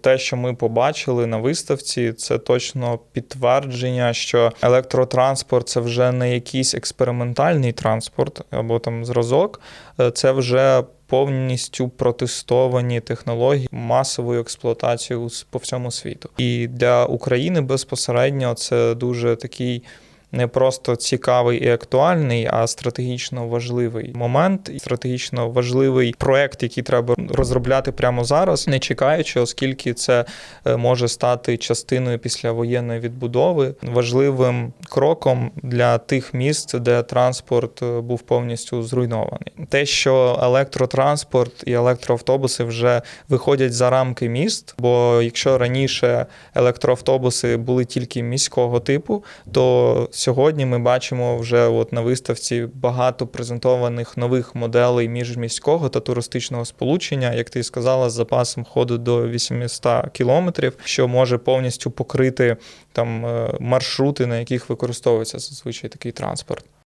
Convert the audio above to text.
Те, що ми побачили на виставці, це точно підтвердження, що електротранспорт це вже не якийсь експериментальний транспорт або там зразок, Е, це вже повністю протестовані технології масовою експлуатацією с- по всьому світу. І для України безпосередньо це дуже такий. Не просто цікавий і актуальний, а стратегічно важливий момент, стратегічно важливий проект, який треба розробляти прямо зараз, не чекаючи, оскільки це е, може стати частиною післявоєнної відбудови, важливим кроком для тих міст, де транспорт е, був повністю зруйнований. Те, що електротранспорт і електроавтобуси вже виходять за рамки міст, бо якщо раніше електроавтобуси були тільки міського типу, то сьогодні ми бачимо вже от на виставці багато презентованих нових моделей міжміського та туристичного сполучення, як ти сказала, з запасом ходу до 800 кілометрів, що може повністю покрити там е, маршрути, на яких використовується зазвичай такий транспорт.